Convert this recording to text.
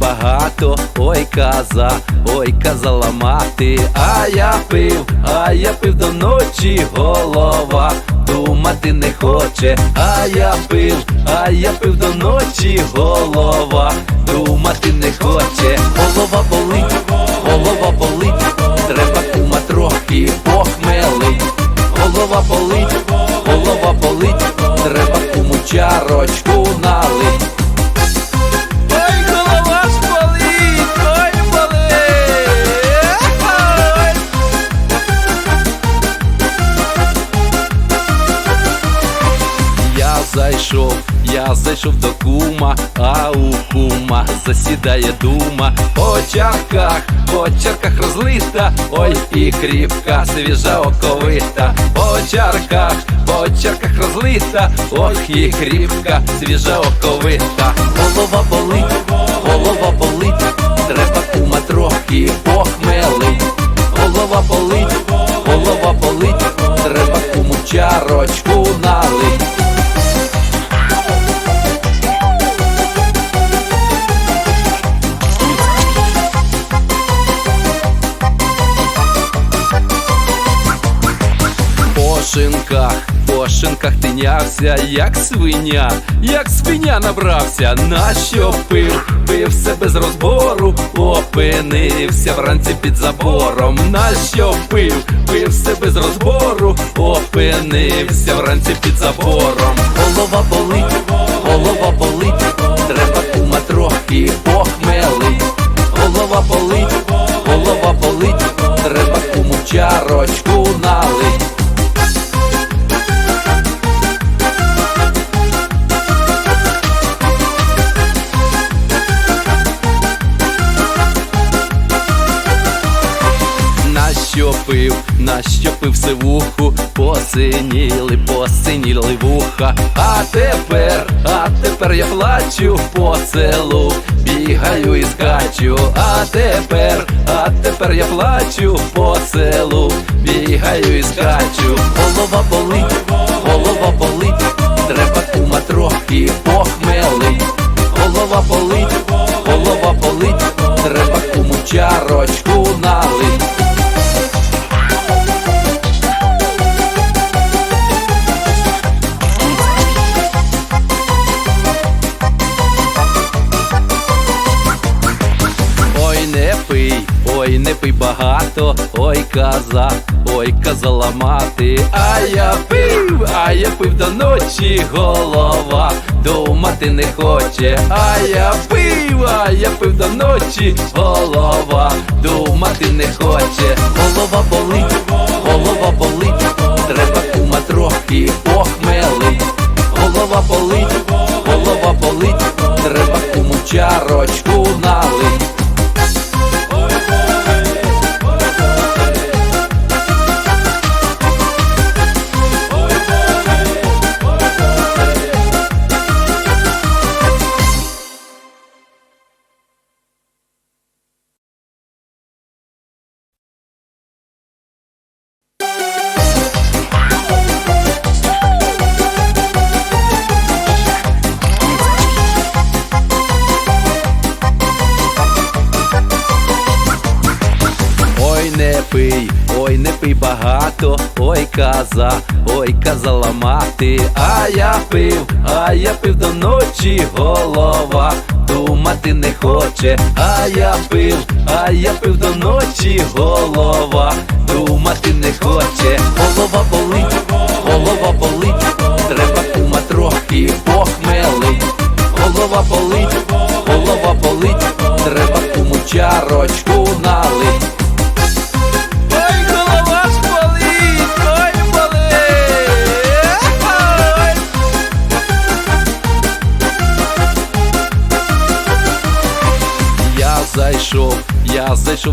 багато, ой каза, ой казала мати, а я пив, а я пив до ночі, голова думати не хоче, а я пив, а я пив до ночі, голова думати не хоче, голова болить, голова болить, треба кума трохи похмелить, голова болить, голова болить, треба куму чарочку налить. Зайшов, я зайшов до кума, а у кума засідає дума. По чарках, по чарках розлита, ой і кріпка, свіжа оковита. По чарках, по чарках розлита, ох і кріпка, свіжа оковита. Голова болить, голова болить, треба кума трохи похмелить. Голова болить, голова болить, треба куму чарочку шинках, по тинявся, як свиня, як свиня набрався, на що пив, пив все без розбору, опинився вранці під забором, на що пив, пив все без розбору, опинився вранці під забором. Голова болить, голова болить, пив, на що сивуху, посиніли, посиніли вуха. А тепер, а тепер я плачу по селу, бігаю і скачу. А тепер, а тепер я плачу по селу, бігаю і скачу. Голова болить, голова болить, треба кума трохи похмелить. Голова болить, голова болить, треба куму чарочку пий, ой, не пий багато, ой, каза, ой, казала мати, а я пив, а я пив до ночі, голова думати не хоче, а я пив, а я пив до ночі, голова думати не хоче, голова болить, голова болить, треба кума трохи похмелить, голова болить, голова болить, треба куму чарочку налить. Не пий, ой, не пий багато, ой, каза, ой, казала мати, а я пив, а я пив до ночі, голова думати не хоче, а я пив, а я пив до ночі, голова думати не хоче, голова болить, голова болить, треба кума трохи похмелить, голова болить, голова болить, треба куму чарочку налить. зайшов